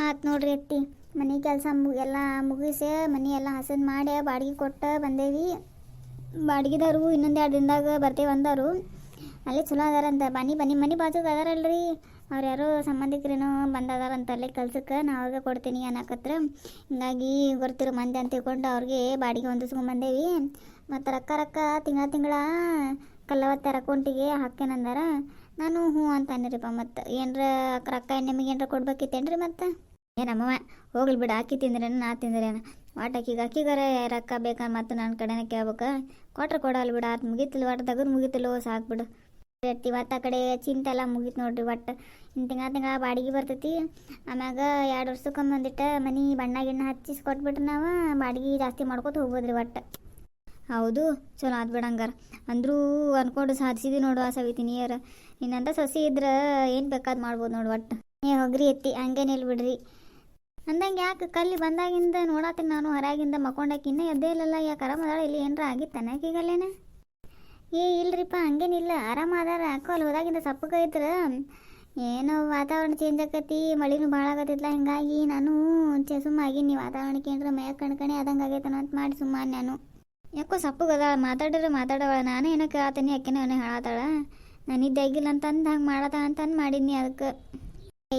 ಆತು ನೋಡ್ರಿ ಅತ್ತಿ. ಮನೆ ಕೆಲಸ ಎಲ್ಲ ಮುಗಿಸಿ ಮನೆ ಎಲ್ಲ ಹಸನ್ ಮಾಡಿ ಬಾಡಿಗೆ ಕೊಟ್ಟು ಬಂದೇವಿ. ಬಾಡಿಗೆದವರು ಇನ್ನೊಂದು ಎರಡು ದಿನದಾಗ ಬರ್ತೇವೆ ಅಂದರು ಅಲ್ಲೇ ಚಲೋ ಅದಾರಂತ ಬನ್ನಿ ಬನ್ನಿ, ಮನೆ ಬಾಜುಗೆ ಅದಾರಲ್ರಿ. ಅವ್ರು ಯಾರೋ ಸಂಬಂಧಿಕರೇನೋ ಬಂದದಾರಂತ ಅಲ್ಲೇ ಕೆಲ್ಸಕ್ಕೆ ನಾ ಅವ್ರಿಗೆ ಕೊಡ್ತೀನಿ ಅನ್ನಕತ್ರ. ಹಿಂಗಾಗಿ ಗೊತ್ತಿರೋ ಮಂದಿ ಅಂತ ತಿಳ್ಕೊಂಡು ಅವ್ರಿಗೆ ಬಾಡಿಗೆ ಹೊಂದಿಸ್ಕೊಂಡ್ಬಂದೇವಿ ಮತ್ತು ರೊಕ್ಕ ರೊಕ್ಕ ತಿಂಗಳ ತಿಂಗಳ ಕಲ್ಲವತ್ತಾರ ಅಕೌಂಟಿಗೆ ಹಾಕ್ತೇನಂದಾರ ನಾನು ಹ್ಞೂ ಅಂತ ಅನ್ನಿರಿಪ್ಪ ಮತ್ತು. ಏನರ ರೊಕ್ಕ ನಿಮಗೆ ಏನರ ಕೊಡ್ಬೇಕಿತ್ತೇನ್ರಿ ಮತ್ತು? ಏನಮ್ಮ ಹೋಗ್ಲಿ ಬಿಡು ಹಾಕಿ ತಿಂದ್ರೇನು, ನಾ ತಿಂದ್ರೇನು. ವಾಟ್ ಅಕ್ಕಿಗೆ? ಹಾಕಿಗಾರ ರೊಕ್ಕ ಬೇಕಾ ಮತ್ತು ನನ್ನ ಕಡೆನೇ ಕೇಳ್ಬೇಕು. ಕೊಟ್ರೆ ಕೊಡಲ್ಲ ಬಿಡು, ಆತು ಮುಗೀತಿಲ್ಲ ಒಟ್ಟು ತೆಗೆದು ಮುಗೀತಿಲ್ಲೋ, ಸಾಕು ಬಿಡು. ಇವತ್ತು ಆ ಕಡೆ ಚಿಂತೆ ಎಲ್ಲ ಮುಗಿತು ನೋಡ್ರಿ ಒಟ್ಟು ಇನ್ನು ತಿಂಗಳ ತಿಂಗಳ ಬಾಡಿಗೆ ಬರ್ತೈತಿ. ಆಮ್ಯಾಗ ಎರಡು ವರ್ಷಕ್ಕೊಮ್ಮೆ ಒಂದಿಟ್ಟು ಮನೆ ಬಣ್ಣ ಗಿಣ್ಣ ಹಚ್ಚಿಸಿ ಕೊಟ್ಬಿಟ್ರೆ ನಾವು ಬಾಡಿಗೆ ಜಾಸ್ತಿ ಮಾಡ್ಕೊತ ಹೋಗ್ಬೋದ್ರಿ ಒಟ್ಟು ಹೌದು, ಚಲೋ ಆದ್ ಬಿಡ ಹಂಗಾರ. ಅಂದ್ರೂ ಅನ್ಕೊಂಡು ಸಾಧಿಸಿದ್ವಿ ನೋಡು ಆ ಸವಿತಿ ನೀಯರ ಇನ್ನಂತ ಸೊಸಿ ಇದ್ರೆ ಏನು ಬೇಕಾದ್ ಮಾಡ್ಬೋದು ನೋಡು ಒಟ್ಟು. ನೀ ಹೊಗ್ರಿ ಎತ್ತಿ ಹಂಗೇನಿಲ್ಲ ಬಿಡ್ರಿ. ಅಂದಂಗೆ ಯಾಕೆ ಕಲ್ಲಿ ಬಂದಾಗಿಂದ ನೋಡತ್ತೀನಿ ನಾನು ಹೊರಗಿಂದ ಮಕ್ಕೊಂಡಾಕಿ ಇನ್ನೂ ಎದ್ದೇ ಇಲ್ಲಲ್ಲ ಯಾಕೆ ಆರಾಮದಾಳ ಇಲ್ಲಿ ಏನರ ಆಗಿತ್ತಾನೆ ಈಗಲ್ಲೇನ? ಏ, ಇಲ್ರಿಪ್ಪ ಹಂಗೇನಿಲ್ಲ ಆರಾಮ ಅದಾರ. ಯಾಕೋ ಅಲ್ಲಿ ಹೋದಾಗಿಂದ ಸಪ್ಪಗ ಇದ್ರೆ. ಏನೋ ವಾತಾವರಣ ಚೇಂಜ್ ಆಕತಿ, ಮಳಿನೂ ಭಾಳ ಆಗತ್ತಿಲ್ಲ ಹಿಂಗಾಗಿ ನಾನು ಸುಮ್ಮ ಆಗೀನಿ ವಾತಾವರಣಕ್ಕೆ ಏನರ ಮೇ ಕಣ್ಕಣೆ, ಆದಂಗೆ ಆಗೈತನ ಅಂತ ಮಾಡಿ ಸುಮ್ಮನೆ ನಾನು. ಯಾಕೋ ಸಪ್ಪಗದ ಮಾತಾಡಿದ್ರೆ ಮಾತಾಡವಳ ನಾನೇ ಏನೋ ಕೇಳತ್ತೀನಿ ಯಾಕೆನೋ ಏನೋ ಹೇಳತ್ತಾಳ ನಾನು ನಿದ್ದೆ ಆಗಿಲ್ಲ ಅಂತಂದು ಹಂಗೆ ಮಾಡದ ಅಂತಂದು ಮಾಡಿದ್ನಿ ಅದಕ್ಕೆ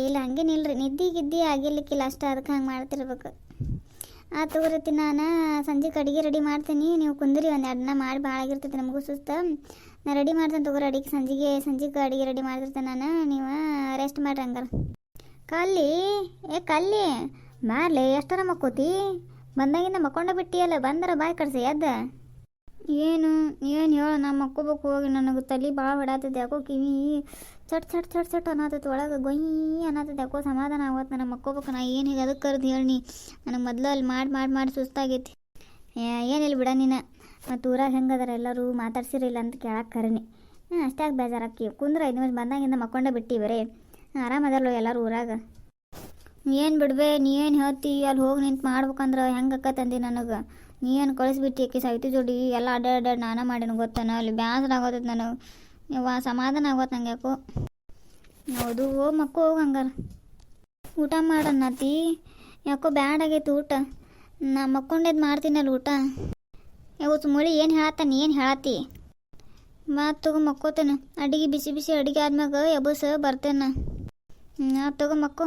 ಇಲ್ಲ ಹಂಗೇನಿಲ್ರಿ ನಿದ್ದೆ ಗಿದ್ದಿ ಆಗಿರ್ಲಿಕ್ಕಿಲ್ಲ ಅಷ್ಟೇ, ಅದಕ್ಕೆ ಹಂಗೆ ಮಾಡ್ತಿರ್ಬೇಕು. ಆ ತಗೋರತಿ ನಾನು ಸಂಜೆಗೆ ಅಡುಗೆ ರೆಡಿ ಮಾಡ್ತೀನಿ. ನೀವು ಕುಂದ್ರಿ, ಒಂದು ಎರಡು ಮಾಡಿ ಭಾಳ ಆಗಿರ್ತೈತೆ ನಮಗೂ ಸುಸ್ತು. ನಾನು ರೆಡಿ ಮಾಡ್ತೇನೆ ತಗೋರಿ ಅಡಿಗೆ ಸಂಜೆಗೆ ಸಂಜೆಗೆ ಅಡುಗೆ ರೆಡಿ ಮಾಡ್ತಿರ್ತೇನೆ ನಾನು. ನೀವು ರೆಸ್ಟ್ ಮಾಡ್ರಿ ಹಂಗಾರೆ. ಕಲ್ಲಿ, ಏ ಕಲ್ಲಿ, ಮಾರ್ಲೆ ಎಷ್ಟರ ಮಕ್ಕೋತಿ ಬಂದಾಗಿಂದ ಮಕ್ಕೊಂಡ ಬಿಟ್ಟಿಯಲ್ಲ, ಬಂದರ ಬಾಯ್ ಕಡ್ಸಿ ಎದ್ದ? ಏನು ಏನು ಹೇಳ ನಾ ಮಕ್ಕೋಬೇಕು ಹೋಗಿ, ನನಗೆ ತಲೆ ಭಾಳ ಹೊಡಾತೈತೆ, ಯಾಕೋ ಕಿವಿ ಚಟ್ ಚಟ್ ಚಟ್ ಚಟ್ ಅನ್ನತೈತೆ, ಒಳಗೆ ಗೊಯ್ ಅನ್ನತೈತೆ, ಯಾಕೋ ಸಮಾಧಾನ ಆಗತ್ತೆ ನನಗೆ ಮಕ್ಕೋಬೇಕು, ನಾ ಏನು ಹೀಗೆ ಅದಕ್ಕೆ ಕರೆದು ಹೇಳಿ ನನಗೆ ಮೊದಲು ಅಲ್ಲಿ ಮಾಡಿ ಮಾಡಿ ಮಾಡಿ ಸುಸ್ತಾಗೈತಿ. ಏನಿಲ್ಲ ಬಿಡ ನೀನು, ಮತ್ತು ಊರಾಗ ಹೆಂಗದಾರ ಎಲ್ಲರೂ ಮಾತಾಡ್ಸಿರಿಲ್ಲ ಅಂತ ಕೇಳಕ್ಕೆ ಕರೆನಿ. ಹಾಂ ಅಷ್ಟಾಗಿ ಬೇಜಾರಾಕಿ ಕುಂದ್ರ ಐದು ನಿಮಿಷ ಬಂದಾಗಿಂದ ಮಕ್ಕೊಂಡೇ ಬಿಟ್ಟಿ ಬರೇ. ಆರಾಮದಾರಲ್ಲ ಎಲ್ಲರೂ ಊರಾಗ? ಏನು ಬಿಡ್ಬೇ ನೀ ಏನು ಹೇಳ್ತಿ, ಅಲ್ಲಿ ಹೋಗಿ ನಿಂತು ಮಾಡ್ಬೇಕಂದ್ರೆ ಹೆಂಗೆ ಅಕ್ಕತ್ತಂದಿ ನನಗೆ? ನೀ ಏನು ಕಳಿಸ್ಬಿಟ್ಟು ಏಕೆ ಸಾಹಿತಿ ಜೋಡಿ, ಎಲ್ಲ ಅಡ್ಡಾಡ ನಾನ ಮಾಡೇನು ಗೊತ್ತಾನ? ಅಲ್ಲಿ ಬ್ಯಾಸರ ಆಗೋತೈತೆ ನನಗೆ. ಯವ್ವ, ಸಮಾಧಾನ ಆಗೋತ್ ನಂಗೆ ಯಾಕೋ? ಹೌದು ಓ ಮಕ್ಕ, ಹೋಗಿ ಹಂಗಾರ. ಊಟ ಮಾಡನ್ನತಿ ಯಾಕೋ ಬ್ಯಾಡ್ ಆಗೈತೆ ಊಟ? ನಾ ಮಕ್ಕೊಂಡೇದು ಮಾಡ್ತೀನಲ್ಲ ಊಟ. ಯಾವ ಸುಮಳಿ ಏನು ಹೇಳತ್ತಾನ ಏನು ಹೇಳತ್ತಿ? ಮತ್ತು ತಗೋ ಮಕ್ಕೋತೇನೆ. ಅಡಿಗೆ ಬಿಸಿ ಬಿಸಿ ಅಡಿಗೆ ಆದ್ಮ್ಯಾಗ ಎಬ್ಬಸ ಬರ್ತೇನೆ. ಹ್ಞೂ ತಗೋ ಮಕ್ಕೋ.